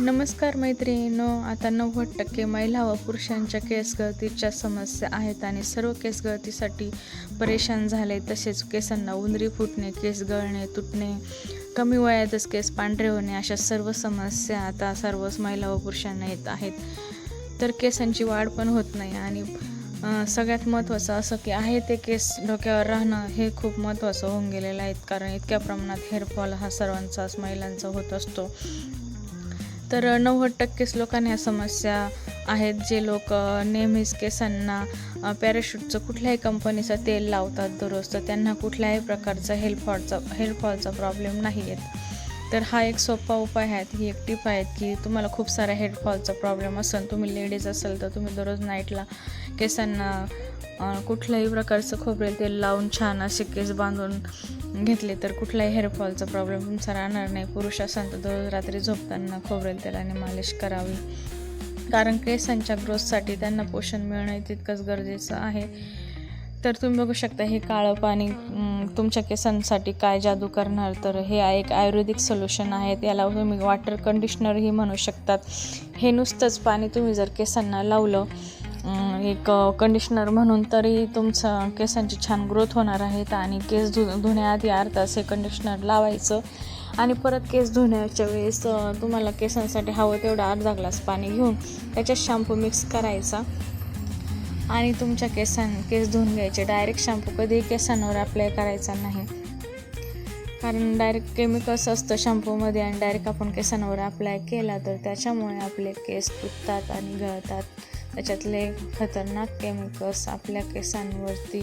नमस्कार मैत्रिणींनो आता नव्वद टक्के महिला व पुरुषांच्या केस गळतीच्या समस्या आहेत आणि सर्व केस गळतीसाठी परेशान झाले तसेच केसांना उंदरी फुटणे केस गळणे तुटणे कमी वयातच केस पांढरे होणे अशा सर्व समस्या आता सर्वच महिला व पुरुषांना येत आहेत. तर केसांची वाढ पण होत नाही आणि सगळ्यात महत्त्वाचं असं की आहे ते केस डोक्यावर राहणं हे खूप महत्त्वाचं होऊन गेलेलं आहे. कारण इतक्या प्रमाणात हेअरफॉल हा सर्वांचाच महिलांचा होत असतो. तर नव्वद टक्केच लोकांना या समस्या आहेत जे लोक नेहमीच केसांना पॅराशूटचं कुठल्याही कंपनीचं तेल लावतात दररोज तर त्यांना कुठल्याही प्रकारचा हेअरफॉलचा हेअरफॉलचा प्रॉब्लेम नाही येत तर हा एक सोपा उपाय आहे. ही एक टीप आहेत की तुम्हाला खूप सारा हेअरफॉलचा प्रॉब्लेम असेल तुम्ही लेडीज असेल तर तुम्ही दररोज नाईटला केसांना कुठल्याही प्रकारचं खोबरेल तेल लावून छान असे केस बांधून घेतले तर कुठलाही हेअरफॉलचा प्रॉब्लेम तुमचा राहणार नाही. पुरुष असाल तर दररोज रात्री झोपताना खोबरेल तेलाने मालिश करावी. कारण केसांच्या ग्रोथसाठी त्यांना पोषण मिळणं तितकंच गरजेचं आहे. तर तुम्ही बघू शकता हे काळं पाणी तुमच्या केसांसाठी काय जादू करणार? तर हे एक आयुर्वेदिक सोल्युशन आहे याला तुम्ही वॉटर कंडिशनरही म्हणू शकतात. हे नुसतंच पाणी तुम्ही जर केसांना लावलं एक कंडिशनर म्हणून तरी तुमचं केसांची छान ग्रोथ होणार आहेत आणि केस धु धुण्याआधी तास हे कंडिशनर लावायचं. आणि परत केस धुण्याच्या वेळेस तुम्हाला केसांसाठी हवं तेवढं अर्धा ग्लास पाणी घेऊन त्याच्यात शॅम्पू मिक्स करायचा. आणि तुमच्या केसां केस धुवून घ्यायचे. डायरेक्ट शॅम्पू कधीही केसांवर अप्लाय करायचा नाही. कारण डायरेक्ट केमिकल्स असतं शॅम्पूमध्ये आणि डायरेक्ट आपण केसांवर अप्लाय केला तर त्याच्यामुळे आपले केस तुटतात आणि गळतात. त्याच्यातले खतरनाक केमिकल्स आपल्या केसांवरती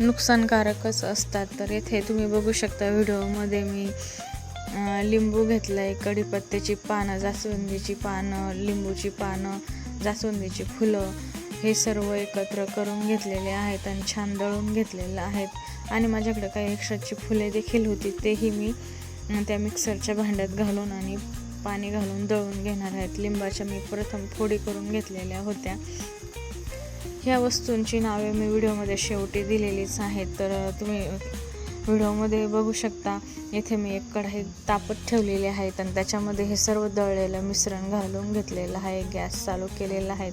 नुकसानकारकच असतात. तर येथे तुम्ही बघू शकता व्हिडिओमध्ये मी लिंबू घेतलं आहे कढीपत्त्याची पानं जास्वंदीची पानं लिंबूची पानं जास्वंदीची फुलं हे सर्व एकत्र करून घेतलेले आहेत आणि छान दळून घेतलेलं आहेत. आणि माझ्याकडे काही एक्स्ट्राची फुले देखील होती तेही मी त्या मिक्सरच्या भांड्यात घालून आणि पाणी घालून दळून घेणार आहेत. लिंबाच्या मी प्रथम फोडी करून घेतलेल्या होत्या. ह्या वस्तूंची नावे मी व्हिडिओमध्ये शेवटी दिलेलीच आहेत. तर तुम्ही व्हिडिओमध्ये बघू शकता येथे मी एक कढाई तापत ठेवलेली आहेत आणि त्याच्यामध्ये हे सर्व दळलेलं मिश्रण घालून घेतलेलं आहे गॅस चालू केलेला आहे.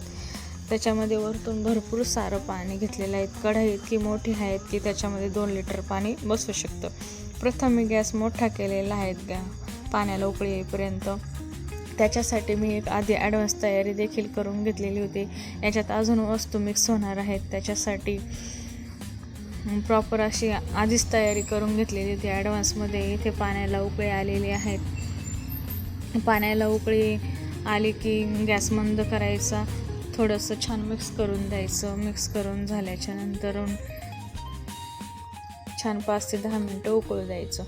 त्याच्यामध्ये वरतून भरपूर सारं पाणी घेतलेलं आहे. कढाई इतकी मोठी आहेत की त्याच्यामध्ये दोन लिटर पाणी बसू शकतं. प्रथम मी गॅस मोठा केलेला आहे गॅ पाण्याला उकळी येईपर्यंत. त्याच्यासाठी मी एक आधी ॲडव्हान्स तयारी देखील करून घेतलेली होती. याच्यात अजून वस्तू मिक्स होणार आहेत. त्याच्यासाठी प्रॉपर अशी आधीच तयारी करून घेतलेली होती. ॲडव्हान्समध्ये इथे पाण्याला उकळी आलेली आहेत. पाण्याला उकळी आली की गॅस मंद करायचा. थोडंसं छान मिक्स करून द्यायचं. मिक्स करून झाल्याच्यानंतर छान पाच ते दहा मिनटं उकळू द्यायचं.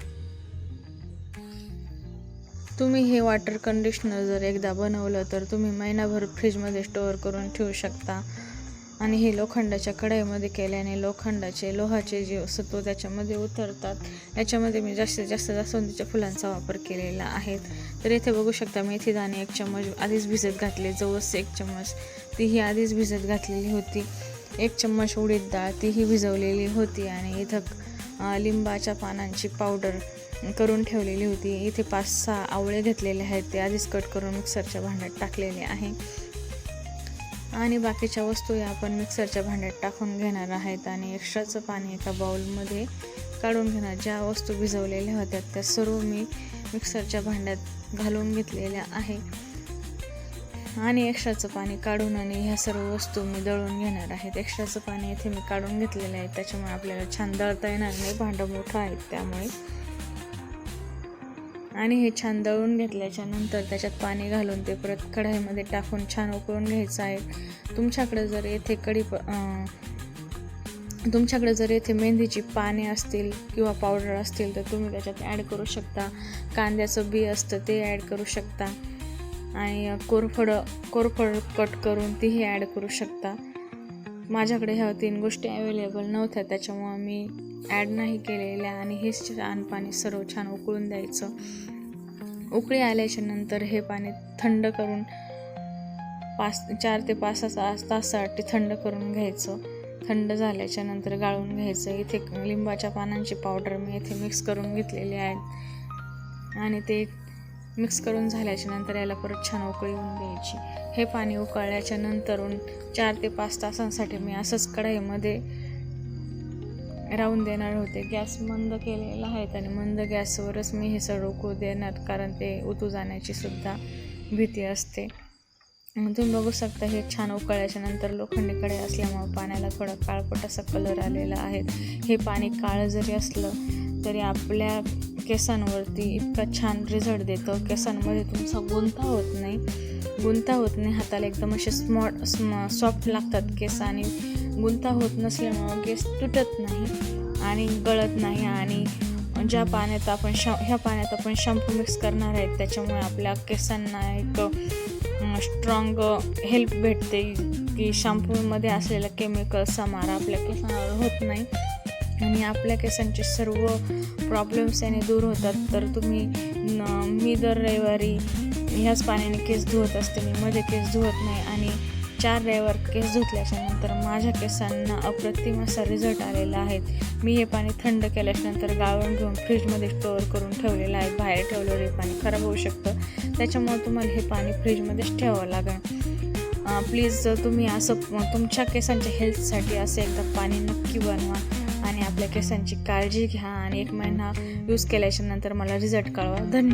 तुम्ही हे वॉटर कंडिशनर जर एकदा बनवलं तर तुम्ही महिनाभर फ्रीजमध्ये स्टोअर करून ठेवू शकता. आणि हे लोखंडाच्या कढईमध्ये केल्याने लोखंडाचे लोहाचे जे सत्व त्याच्यामध्ये उतरतात याच्यामध्ये मी जास्तीत जास्त जास्वंदीच्या फुलांचा वापर केलेला आहे. तर इथे बघू शकता मेथी दाणे एक चम्मच आधीच भिजत घातले जवस एक चम्मच. तीही आधीच भिजत घातलेली होती. एक चम्मच उडीद डाळ तीही भिजवलेली होती आणि इथं लिंबाच्या पानांची पावडर करून ठेवलेली होती. इथे पाच सहा आवळे घेतलेले आहेत ते आधीच कट करून मिक्सरच्या भांड्यात टाकलेले आहे. आणि बाकीच्या वस्तू या आपण मिक्सरच्या भांड्यात टाकून घेणार आहेत आणि एक्स्ट्राचं पाणी एका बाउलमध्ये काढून घेणार. ज्या वस्तू भिजवलेल्या होत्या त्या सर्व मी मिक्सरच्या भांड्यात घालून घेतलेल्या आहे. आणि एक्स्ट्राचं पाणी काढून आणि ह्या सर्व वस्तू मी दळून घेणार आहेत. एक्स्ट्राचं पाणी इथे मी काढून घेतलेलं आहे. त्याच्यामुळे आपल्याला छान दळता येणार नाही. भांडं मोठं आहे त्यामुळे. आणि हे छान दळून घेतल्याच्यानंतर त्याच्यात पाणी घालून ते परत कढाईमध्ये टाकून छान उकळून घ्यायचं आहे. तुमच्याकडे जर येथे कढी प तुमच्याकडे जर येथे मेहंदीची पाने असतील किंवा पावडर असतील तर तुम्ही त्याच्यात ॲड करू शकता. कांद्याचं बी असतं ते ॲड करू शकता. आणि कोरफडं कोरफड कट करून तीही ॲड करू शकता. माझ्याकडे ह्या तीन गोष्टी अवेलेबल नव्हत्या त्याच्यामुळं मी ॲड नाही केलेल्या आणि हेच छान पाणी सर्व छान उकळून द्यायचं. उकळी आल्याच्यानंतर हे पाणी थंड करून पाच चार ते पाच तास तासासाठी थंड करून घ्यायचं. थंड झाल्याच्यानंतर गाळून घ्यायचं. इथे लिंबाच्या पानांची पावडर मी इथे मिक्स करून घेतलेली आहे. आणि ते मिक्स करून झाल्याच्यानंतर याला परत छान उकळी येऊन द्यायची हे पाणी उकळल्याच्या नंतर चार ते पाच तासांसाठी मी असंच कढईमध्ये राहून देणार होते. गॅस मंद केलेला आहे आणि मंद गॅसवरच मी हे सगळं उकळू देणार कारण ते उतू जाण्याची सुद्धा भीती असते. तुम्ही बघू शकता हे छान उकळल्याच्या नंतर लोखंडी कढई असल्यामुळे पाण्याला थोडा काळपट असा कलर आलेला आहे. हे पाणी काळं जरी असलं तरी आपल्या केसांवरती इतका छान रिझल्ट देतं. केसांमध्ये तुमचा गुंता होत नाही. गुंता होत नाही. हाताला एकदम असे स्मॉट स्म सॉफ्ट लागतात केस आणि गुंता होत नसल्यामुळं केस तुटत नाही आणि गळत नाही. आणि ज्या पाण्यात आपण श ह्या पाण्यात आपण शॅम्पू मिक्स करणार आहेत त्याच्यामुळे आपल्या केसांना एक स्ट्रॉंग हेल्प भेटते. की शॅम्पूमध्ये असलेला केमिकल्सचा मारा आपल्या केसांवर होत नाही. आणि आपल्या केसांचे सर्व प्रॉब्लेम्स याने दूर होतात. तर तुम्ही न मी दर रविवारी ह्याच पाण्याने केस धुवत असते. मी मध्ये केस धुवत नाही आणि चार रविवार केस धुतल्याच्या नंतर माझ्या केसांना अप्रतिम असा रिझल्ट आलेला आहे. मी हे पाणी थंड केल्याच्यानंतर गाळून घेऊन फ्रीजमध्ये स्टोअर करून ठेवलेलं आहे. बाहेर ठेवलेलं हे पाणी खराब होऊ शकतं. त्याच्यामुळे तुम्हाला हे पाणी फ्रीजमध्येच ठेवावं लागेल. प्लीज तुम्ही असं तुमच्या केसांच्या हेल्थसाठी असं एकदा पाणी नक्की बनवा. आपल्या केसांची काळजी घ्या आणि एक महिना यूज केल्याच्यानंतर मला रिझल्ट कळवा. धन्यवाद.